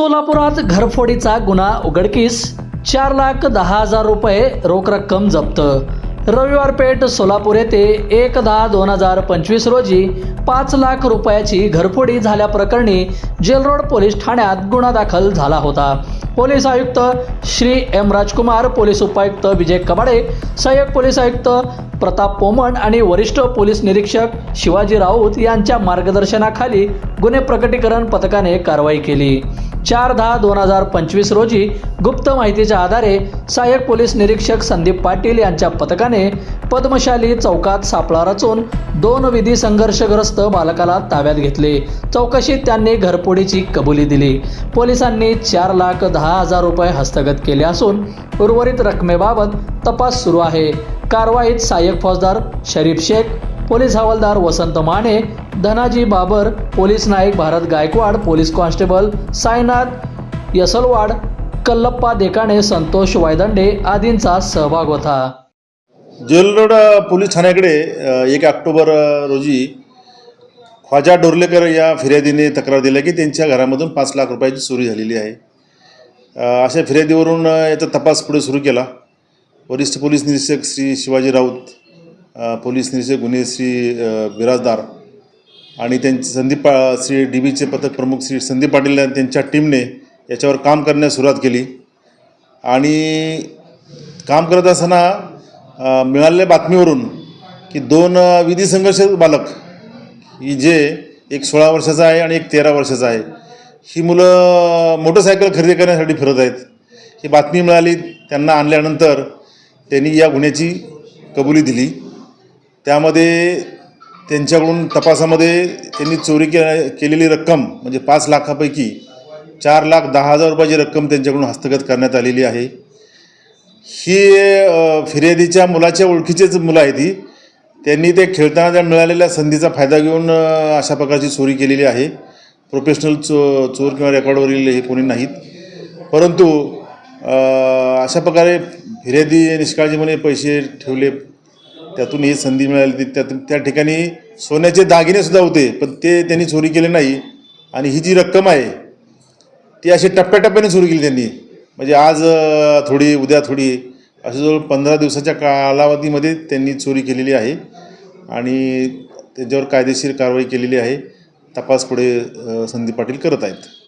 सोलापुरात घरफोडीचा गुन्हा उघडकीस चार लाख दहा हजार रुपये रोख रक्कम जप्त. रविवार पेठ सोलापूर येथे एक दहा दोन हजार पंचवीस रोजी पाच लाख रुपयाची घरफोडी झाल्याप्रकरणी जेलरोड पोलीस ठाण्यात गुन्हा दाखल झाला होता. पोलीस आयुक्त श्री एम राजकुमार पोलीस उपायुक्त विजय कबाडे सहाय्यक पोलीस आयुक्त प्रताप पोमण आणि वरिष्ठ पोलीस निरीक्षक शिवाजी राऊत यांच्या मार्गदर्शनाखाली गुन्हे प्रकटीकरण पथकाने कारवाई केली. चार दहा दोन हजार पंचवीस रोजी गुप्त माहितीच्या आधारे सहाय्यक पोलीस निरीक्षक संदीप पाटील यांच्या पथकाने पद्मशाली चौकात सापळा रचून दोन विधी संघर्षग्रस्त बालकाला ताब्यात घेतले. चौकशीत त्यांनी घरपोडीची कबुली दिली. पोलिसांनी चार लाख दहा हजार रुपये हस्तगत केले असून उर्वरित रकमेबाबत तपास सुरू आहे. कारवाईत सहाय्यक फौजदार शरीफ शेख पोलीस हवालदार Vasant Mane Dhanaji Babar police Naik Bharat Gaikwad police constable Sainath Yeslawad Kallappa Dekane Santosh Waydande आदींचा सहभाग होता. जेलरोड पोलीस ठाण्याकडे एक ऑक्टोबर रोजी ख्वाजा डोरलेकर या फिर्यादीने तक्रार दिली की त्यांच्या घरामधून पाच लाख रुपयाची चोरी झालेली आहे. अशा फिर्यादीवरून याचा तपास पुढे सुरू केला. वरिष्ठ पोलीस निरीक्षक श्री शिवाजी राऊत पोलीस निरीक्षक गुन्हे श्री बिराजदार आणि त्यांचे संदीप पा श्री डी बीचे पथक प्रमुख श्री संदीप पाटील या- त्यांच्या टीमने याच्यावर काम करण्यास सुरुवात केली. आणि काम करत असताना मिळालेल्या बातमीवरून की दोन विधी संघर्ष बालक ही जे एक सोळा वर्षाचा आहे आणि एक तेरा वर्षाचा आहे ही मुलं मोटरसायकल खरेदी करण्यासाठी फिरत आहेत. ही बातमी मिळाली त्यांना आणल्यानंतर त्यांनी या गुन्ह्याची कबुली दिली. त्यामध्ये त्यांच्याकडून तपासामध्ये त्यांनी चोरी के केलेली रक्कम म्हणजे पाच लाखापैकी चार लाख दहा हजार रुपयाची रक्कम त्यांच्याकडून हस्तगत करण्यात आलेली आहे. ही फिर्यादीच्या मुलाच्या ओळखीचेच मुलं आहेत ती त्यांनी ते खेळताना त्या मिळालेल्या संधीचा फायदा घेऊन अशा प्रकारची चोरी केलेली आहे. प्रोफेशनल चो चोर किंवा रेकॉर्डवरील हे कोणी नाहीत. परंतु अशा प्रकारे फिर्यादी निष्काळजीपणे पैसे ठेवले त्यातून ही संधी मिळाली ती. त्यातून त्या ठिकाणी सोन्याचे दागिनेसुद्धा होते पण ते त्यांनी चोरी केले नाही. आणि ही जी रक्कम आहे ती अशी टप्प्याटप्प्याने सुरू केली त्यांनी. म्हणजे आज थोडी उद्या थोडी अशा जवळ पंधरा दिवसाच्या कालावधीमध्ये त्यांनी चोरी केलेली आहे. आणि त्याच्यावर कायदेशीर कारवाई केलेली आहे. तपास पुढे संदीप पाटील करत आहेत.